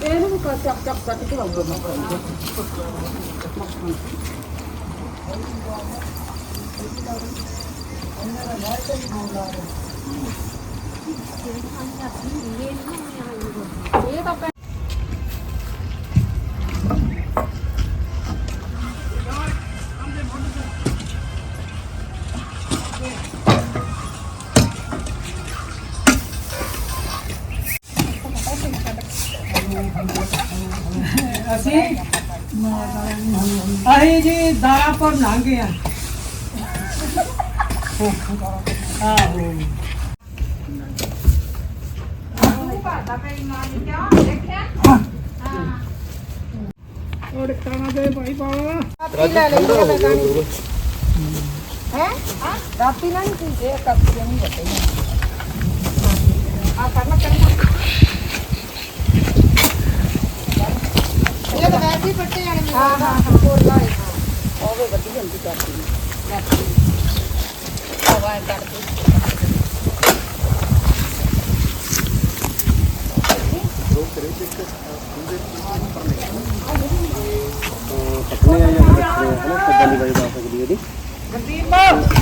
ਇਹਨੂੰ ਕਾ ਚੱਕ ਚੱਕ ਚੱਕ ਕੇ ਲਾਉਂਦਾ ਮੈਂ ਇਹ ਤਾਂ ਅਸੀਂ ਅਸੀਂ ਜੀ ਦਾਰਾਪੁਰ ਲੰਘ ਗਏ ਆ। ਆਹੋ। ਰਾਤੀ ਨਾ ਨਹੀਂ ਇਹ ਕੱਪੀਆਂ ਨਹੀਂ ਬੱਤੇ ਆ ਕਰਨਾ ਕਰਨਾ ਇਹ ਤਾਂ ਵੈਸੇ ਹੀ ਪੱਟੇ ਜਾਣੇ ਹਾਂ ਹਾਂ ਹਾਂ ਹੋਰ ਲਾਏ ਹਾਂ ਉਹ ਵੀ ਵੱਡੀ ਹੁੰਦੀ ਕਰਦੀ। ਹਵਾ ਕੱਢਦੀ ਪਕਨੇ ਆ ਜਾਂ ਰੱਖਣੇ ਆ ਹਨਾ ਕਿੱਦਾਂ ਦੀ ਵਾਈਬ ਆ ਸਕਦੀ ਹੈ ਇਹਦੀ ਇਹ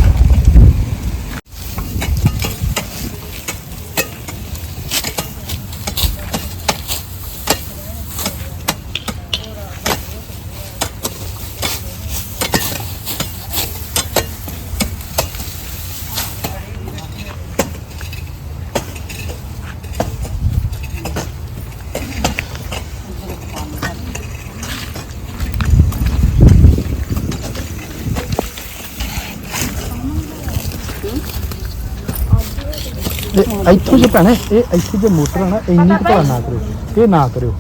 ਇੱਥੋਂ ਜੇ ਭੈਣੇ ਇਹ ਇੱਥੇ ਜੇ ਮੋਟਰ ਆ ਨਾ ਇੰਨੀ ਕੁ ਭਲਾ ਨਾ ਕਰਿਓ। ਇਹ ਨਾ ਕਰਿਓ।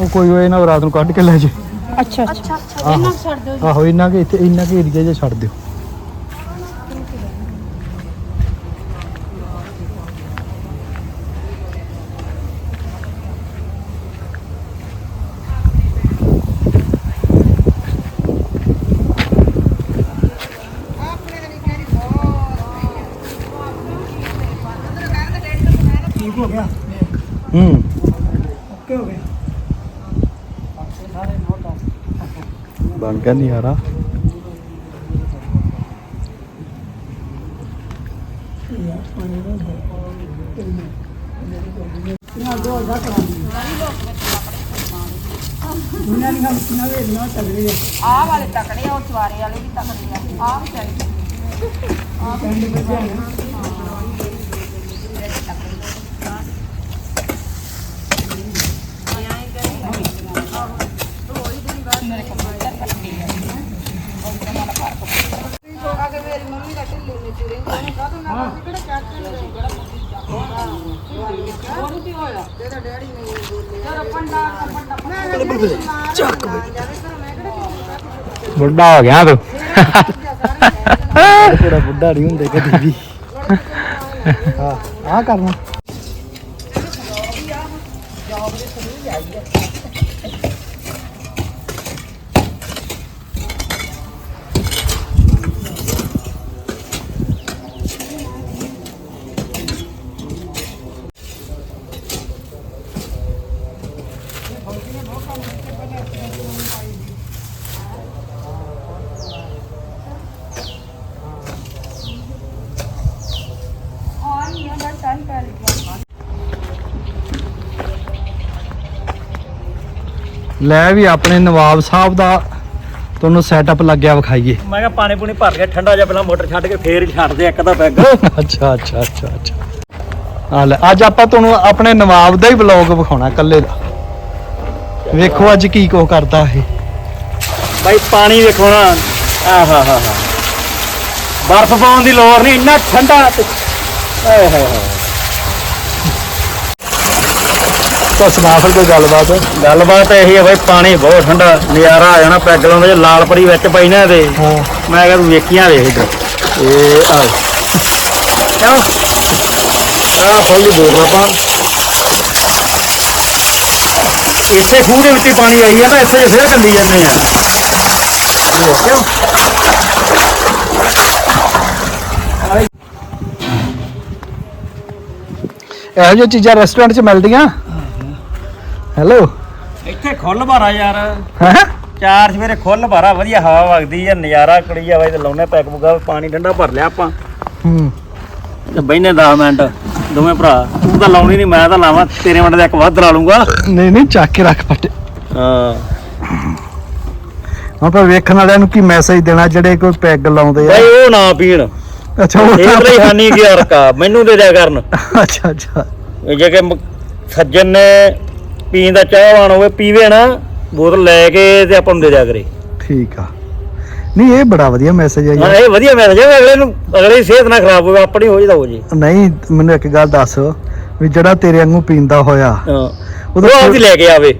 ਉਹ ਕੋਈ ਹੋਏ ਨਾ ਰਾਤ ਨੂੰ ਕੱਢ ਕੇ ਲੈ ਜੇ। ਅੱਛਾ ਅੱਛਾ। ਇਹਨਾਂ ਛੱਡ ਦਿਓ ਆਹੋ ਇੰਨਾ ਕਿ ਇੱਥੇ ਇੰਨਾ ਕਿ ਏਰੀਆ ਜੇ ਛੱਡ ਦਿਓ। ਹੂੰ। ਓਕੇ ਹੋ ਗਿਆ ਬਣ ਗਿਆ ਨਹੀਂ ਯਾਰਾ ਉਹਨਾਂ ਦੀਆਂ ਮਸ਼ੀਨਾਂ ਵੇਲੀਆਂ ਚੱਲ ਰਹੀਆਂ ਆਹ ਵਾਲੇ ਤਕੜੇ ਆ ਉਹ ਚਵਾਰੇ ਵਾਲੇ ਵੀ ਤਕੜੇ ਆ। ਆਹ ਵੀ ਚਾਹੀਦੇ। ਪਿੰਡ ਵਿੱਚ ਹੈ ਅਗੇ ਮੇਰੀ ਮੰਮੀ ਦਾ ਢਿੱਲੀ ਨੇ ਚੁਰੇ ਉਹਨੇ ਕਾਹਦੋਂ ਨਾ ਅਸੀਂ ਕਿਹੜਾ ਚੱਕ ਕੇ ਲੈ ਕਿਹੜਾ ਮੁੱਦੀ ਜਾ ਉਹਨੂੰ ਕੀ ਹੋਇਆ ਤੇਰਾ ਡੈਡੀ ਨੇ ਬੋਲੇ ਤੇਰਾ ਪੰਡਾ ਪੰਡਾ ਮੈਂ ਚੱਕ ਜਾਵੇ ਕਰ ਮੈਂ ਕਿਹੜਾ ਬੁੱਢਾ ਹੋ ਗਿਆ ਤੂੰ। ਸਾਰੇ ਥੋੜਾ ਬੁੱਢਾ ਨਹੀਂ ਹੁੰਦੇ ਕਦੀ ਵੀ। ਹਾਂ ਆ ਕਰਨਾ ਹਾਂ ਇਹ ਬੜਾ ਟਾਈਮ ਪੈ ਲਿਆ ਲੈ ਵੀ ਆਪਣੇ ਨਵਾਬ ਸਾਹਿਬ ਦਾ ਤੁਹਾਨੂੰ ਸੈਟਅਪ ਲੱਗਿਆ ਵਿਖਾਈਏ। ਮੈਂ ਕਿਹਾ ਪਾਣੀ ਪੂਣੀ ਭਰ ਕੇ ਠੰਡਾ ਜਿਹਾ ਪਹਿਲਾਂ ਮੋਟਰ ਛੱਡ ਕੇ ਫੇਰ ਹੀ ਛੱਡਦੇ ਇੱਕ ਦਾ ਪੈਗ। ਅੱਛਾ ਅੱਛਾ ਅੱਛਾ ਅੱਛਾ। ਆ ਲੈ ਅੱਜ ਆਪਾਂ ਤੁਹਾਨੂੰ ਆਪਣੇ ਨਵਾਬ ਦਾ ਹੀ ਵਲੌਗ ਵਿਖਾਉਣਾ ਕੱਲੇ ਦਾ। ਵੇਖੋ ਅੱਜ ਕੀ ਕੋ ਕਰਦਾ ਇਹ। ਬਾਈ ਪਾਣੀ ਵੇਖੋ ਨਾ। ਆਹਾ ਹਾ ਹਾ ਬਰਫ਼ ਪਾਉਣ ਦੀ ਲੋੜ ਨਹੀਂ ਇੰਨਾ ਠੰਡਾ ਆਏ ਹਾਏ ਹਾਏ। ਤਾਂ ਸੁਣਾ ਫਿਰ ਕੋਈ ਗੱਲਬਾਤ ਗੱਲਬਾਤ ਇਹੀ ਹੈ ਬਾਈ ਪਾਣੀ ਬਹੁਤ ਠੰਡਾ ਨਜ਼ਾਰਾ ਆ ਜਾਣਾ ਪੈਗ ਲਾਉਂਦੇ ਜੇ ਲਾਲ ਪਰੀ ਵਿੱਚ ਪਈ ਨਾ ਇਹਦੇ। ਹਾਂ। ਮੈਂ ਕਿਹਾ ਤੂੰ ਵੇਖੀਆਂ ਵੇਖ ਇੱਧਰ। ਇਹ ਆ। ਕਿਉਂ? ਆ ਫੁੱਲ ਬੋਲ ਆਪਾਂ। ਇਸੇ ਖੂਹ ਦੇ ਵਿੱਚ ਹੀ ਪਾਣੀ ਆਈ ਹੈ ਨਾ ਇੱਥੇ ਫੇਰ ਚੱਲੀ ਜਾਂਦੇ ਆ ਇਹ ਕਿਉਂ? ਇਹੋ ਜਿਹੀਆਂ ਚੀਜ਼ਾਂ ਰੈਸਟੋਰੈਂਟ 'ਚ ਮਿਲਦੀਆਂ? ਹੈਲੋ ਇੱਥੇ ਖੁੱਲ ਭਾਰਾ ਯਾਰ। ਹੈ? ਚਾਰ ਸਵੇਰੇ ਖੁੱਲ ਭਾਰਾ ਵਧੀਆ ਹਵਾ ਵਗਦੀ ਆ ਨਜ਼ਾਰਾ ਕੁੜੀ ਆ ਬਾਈ ਤੇ ਲਾਉਨੇ ਪੈਕ ਪੁਗਾ ਪਾਣੀ ਠੰਡਾ ਭਰ ਲਿਆ ਆਪਾਂ। ਹੂੰ। ਤੇ ਬੈਨੇ 10 ਮਿੰਟ ਦੋਵੇਂ ਭਰਾ। ਤੂੰ ਤਾਂ ਲਾਉਣੀ ਨਹੀਂ ਮੈਂ ਤਾਂ ਲਾਵਾਂ ਤੇਰੇ ਮਿੰਟ ਦਾ ਇੱਕ ਵੱਧ ਲਾ ਲੂੰਗਾ। ਨਹੀਂ ਨਹੀਂ ਚੱਕ ਕੇ ਰੱਖ ਪੱਟੇ ਹਾਂ। ਹੁਣ ਪਰ ਵੇਖਣ ਵਾਲਿਆਂ ਨੂੰ ਕੀ ਮੈਸੇਜ ਦੇਣਾ ਜਿਹੜੇ ਕੋਈ ਪੈਗ ਲਾਉਂਦੇ ਆ? ਬਾਈ ਉਹ ਨਾ ਪੀਣ। ਅੱਛਾ ਉਹ ਇਹ ਲਈ ਹਾਨੀ ਕੀ ਰਕਾ ਮੈਨੂੰ ਦੇ ਦਿਆ ਕਰਨ। ਅੱਛਾ ਅੱਛਾ। ਇਹ ਜੇ ਕਿ ਮ- ਸੱਜਣ ਨੇ ਪੀਣ ਦਾ ਚਾਹਵਾਨ ਹੋਵੇ ਪੀਵੇ ਨਾ ਬੋਤਲ ਲੈ ਕੇ ਤੇ ਆਪਾਂ ਨੂੰ ਦੇ ਦਿਆ ਕਰੇ। ਠੀਕ ਆ। ਨਹੀਂ ਇਹ ਬੜਾ ਵਧੀਆ ਮੈਸੇਜ ਹੈ ਹਾਂ ਯਾਰ ਇਹ ਵਧੀਆ ਮੈਸੇਜ ਹੈ ਅਗਲੇ ਨੂੰ ਅਗਲੇ ਦੀ ਸਿਹਤ ਨਾ ਖਰਾਬ ਹੋਵੇ ਆਪਣੀ ਹੋ ਜਾਦਾ ਹੋ ਜੇ। ਨਹੀਂ ਮੈਨੂੰ ਇੱਕ ਗੱਲ ਦੱਸ ਵੀ ਜਿਹੜਾ ਤੇਰੇ ਵਾਂਗੂ ਪੀਂਦਾ ਹੋਇਆ ਹਾਂ। ਉਹਦਾ ਉਹ ਆਪਦੀ ਲੈ ਕੇ ਆਵੇ।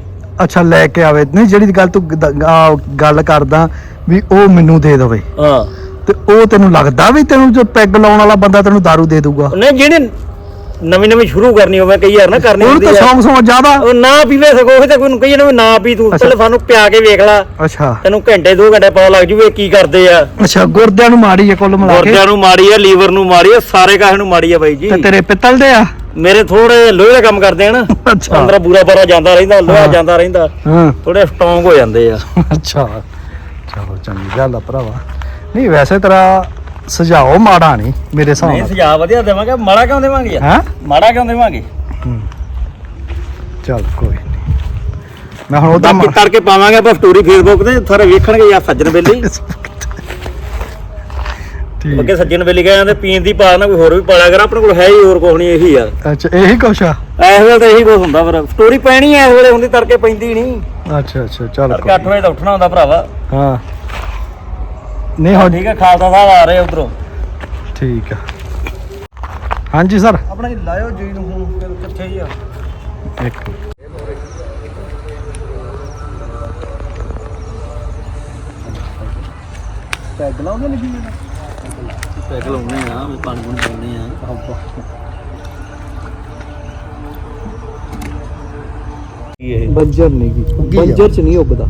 ਅੱਛਾ ਲੈ ਕੇ ਆਵੇ। ਨਹੀਂ ਜਿਹੜੀ ਗੱਲ ਤੂੰ ਆ ਗੱਲ ਕਰਦਾ ਵੀ ਉਹ ਮੈਨੂੰ ਦੇ ਦੇਵੇ। ਹਾਂ। ਤੇ ਉਹ ਤੈਨੂੰ ਲੱਗਦਾ ਵੀ ਤੈਨੂੰ ਜੋ ਪੈਗ ਲਾਉਣ ਵਾਲਾ ਬੰਦਾ ਤੈਨੂੰ दारू ਦੇ ਦੂਗਾ ਨਹੀਂ ਜਿਹਨੇ ਨਵੀਂ ਨਵੀਂ ਸ਼ੁਰੂ ਕਰਨੀ ਹੋਵੇ ਕਈ ਯਾਰ ਨਾ ਕਰਨੀ ਹੁੰਦੀ ਤਾਂ ਆ। ਸੌਂਗ ਸੌਂ ਜ਼ਿਆਦਾ। ਉਹ ਨਾ ਪੀਵੇ ਸਕੋ ਉਹ ਤੇ ਕੋਈ ਨੂੰ ਕਹੀ ਨਾ ਵੀ ਨਾ ਪੀ ਤੂੰ। ਪਹਿਲੇ ਸਾਨੂੰ ਪਿਆ ਕੇ ਵੇਖ ਲੈ। ਅੱਛਾ। ਤੈਨੂੰ ਘੰਟੇ 2 ਘੰਟੇ ਪਤਾ ਲੱਗ ਜੂਵੇ ਕੀ ਕਰਦੇ ਆ। ਅੱਛਾ ਗੁਰਦਿਆਂ ਨੂੰ ਮਾੜੀ ਹੈ ਕੁੱਲ ਮਿਲਾ ਕੇ। ਗੁਰਦਿਆਂ ਨੂੰ ਮਾੜੀ ਆ ਲੀਵਰ ਨੂੰ ਮਾੜੀ ਆ ਸਾਰੇ ਕਾਹ ਨੂੰ ਮਾੜੀ ਆ ਬਾਈ ਜੀ। ਤੇ ਤੇਰੇ ਪਿੱਤਲ ਦੇ ਆ? ਮੇਰੇ ਥੋੜੇ ਲੋਹੇ ਦਾ ਕੰਮ ਕਰਦੇ ਆ ਨਾ। ਅੱਛਾ। ਅੰਦਰ ਬੂਰਾ ਬਾਰਾ ਜਾਂਦਾ ਰਹਿੰਦਾ ਲੋਹਾ ਹਾਂ। ਜਾਂਦਾ ਰਹਿੰਦਾ। ਹਾਂ। ਥੋੜੇ ਸਟਰੋਂਗ ਹੋ ਜਾਂਦੇ ਆ। ਅੱਛਾ। ਚਲੋ ਚੰਗੀ ਗੱਲ ਆ ਭਰਾਵਾ। ਨਹੀਂ ਵੈਸੇ ਤੇਰਾ ਸੁਝਾਓ ਮਾੜਾ ਨਹੀਂ ਮੇਰੇ ਹਿਸਾਬ ਨਹੀਂ ਨਾਲ। ਸੁਝਾਅ ਵਧੀਆ ਦੇਵਾਂਗੇ ਮਾੜਾ ਕਿਉਂ ਦੇਵਾਂਗੇ ਯਾਰ? ਹਾਂ? ਮਾੜਾ ਕਿਉਂ ਦੇਵਾਂਗੇ? ਚਲ ਕੋਈ ਨਹੀਂ। ਮੈਂ ਹੁਣ ਉਹਦਾ ਬਾਕੀ ਕਰਕੇ ਪਾਵਾਂਗੇ ਆਪਾਂ ਸਟੋਰੀ ਫੇਸਬੁੱਕ ਤੇ ਸਾਰੇ ਵੇਖਣਗੇ ਯਾਰ ਸੱਜਣ ਵੇਲੇ ਠੀਕ। ਅੱਗੇ ਸੱਜਣ ਵੇਲੇ ਗਏ ਜਾਂਦੇ ਪੀਣ ਦੀ ਪਾ ਨਾ ਕੋਈ ਹੋਰ ਵੀ ਪਾਲਿਆ ਕਰ ਆਪਣੇ ਕੋਲ ਹੈ ਹੀ ਹੋਰ ਕੁਛ ਨਹੀਂ ਇਹੀ ਆ। ਅੱਛਾ ਇਹੀ ਕੁਛ ਆ? ਇਸ ਵੇਲੇ ਤਾਂ ਇਹੀ ਕੁਛ ਹੁੰਦਾ ਫਿਰ। ਸਟੋਰੀ ਪੈਣੀ ਐ ਇਸ ਵੇਲੇ ਹੁੰਦੀ ਤੜਕੇ ਪੈਂਦੀ ਨਹੀਂ। ਅੱਛਾ ਅੱਛਾ ਚੱਲ ਤੜਕੇ 8 ਵਜੇ ਤਾਂ ਉੱਠਣਾ ਹੁੰਦਾ ਭਰਾਵਾ। ਹਾਂ। ਨਹੀਂ ਹੋ ਠੀਕ ਹੈ ਖਾਲਸਾ ਸਾਹਿਬ ਆ ਰਹੇ ਉਧਰੋਂ। ਠੀਕ ਆ। ਹਾਂਜੀ ਸਰ। ਆਪਣਾ ਲਾਇਓ ਜੀ ਨੂੰ ਹੁਣ ਕਿੱਥੇ ਜੀ ਆ? ਇੱਕ ਪੈਗ ਲਾਉਂਦੇ ਲੱਗੀ ਪੈਗ ਲਾਉਣੇ ਆ ਮੈਂ ਪਾਣੀ ਪੁਣੀ ਪਾਉਣੇ ਆ। ਇਹ? ਬੰਜਰ ਨਹੀਂ ਆ। ਬੰਜਰ ਚ ਨਹੀਂ ਉੱਗਦਾ।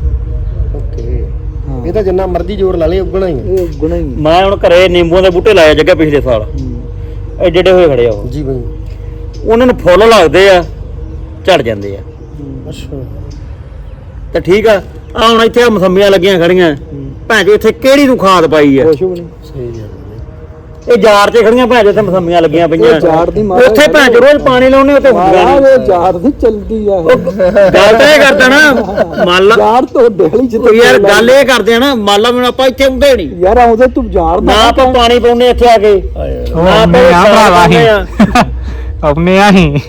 ਇਹ ਤਾਂ ਜਿੰਨਾ ਮਰਜ਼ੀ ਜ਼ੋਰ ਲਾ ਲੇ ਉੱਗਣਾ ਹੀ ਇਹ ਉੱਗਣਾ ਹੀ ਨਹੀਂ ਮੈਂ ਹੁਣ ਘਰੇ ਨਿੰਬੂਆਂ ਦੇ ਬੂਟੇ ਲਾਏ ਜੱਗਾ ਪਿਛਲੇ ਸਾਲ। ਇਹ ਜਿਹੜੇ ਹੋਏ ਖੜੇ ਆ ਉਹ। ਜੀ ਬਈ। ਉਹਨਾਂ ਨੂੰ ਫੁੱਲ ਲੱਗਦੇ ਆ ਝੜ ਜਾਂਦੇ ਆ। ਅੱਛਾ। ਤੇ ਠੀਕ ਆ ਆ ਹੁਣ ਇੱਥੇ ਆਹ ਮਸੰਮੀਆਂ ਲੱਗੀਆਂ ਖੜੀਆਂ। ਭੈਣ ਜੋ ਇੱਥੇ ਕਿਹੜੀ ਨੂੰ ਖਾਦ ਪਾਈ ਆ? ਕੁਛ ਵੀ ਨਹੀਂ। ਸਹੀ ਗੱਲ ਇਹ ਜਾਰ 'ਚ ਖੜੀਆਂ ਭੈਣ ਜੋ ਇੱਥੇ ਮਸੰਮੀਆਂ ਲੱਗੀਆਂ ਪਈਆਂ। ਜਾਰ ਦੀ ਮਾਰ ਉੱਥੇ ਭੈਣ ਚੋ ਰੋਜ਼ ਪਾਣੀ ਲਾਉਣੇ ਉੱਥੇ ਮਾਰਾ ਨਹੀਂ। ਇਹ ਜਾਰ ਦੀ ਚਲਦੀ ਆ ਗੱਲ ਤਾਂ ਇਹ ਕਰਦਾ ਨਾ ਮੰਨ ਲਾ ਜਾਰ ਤੋਂ ਡੇਲੀ ਉਹ ਯਾਰ ਗੱਲ ਇਹ ਕਰਦੇ ਆ ਨਾ ਮੰਨ ਲਾ ਮੈਨੂੰ ਆਪਾਂ ਇੱਥੇ ਹੁੰਦੇ ਨਹੀਂ। ਯਾਰ ਆਉਂਦੇ ਤੂੰ ਜਾਰ ਨਾ ਆਪਾਂ ਪਾਣੀ ਪਾਉਣੇ ਇੱਥੇ ਆ ਕੇ। ਨਾ ਆਪਾਂ ਆ ਖਾਦ ਭਰਾਵਾ ਪਾਉਂਦੇ ਹੀ। ਆ। ਆਪਣੇ ਆ ਹੀ।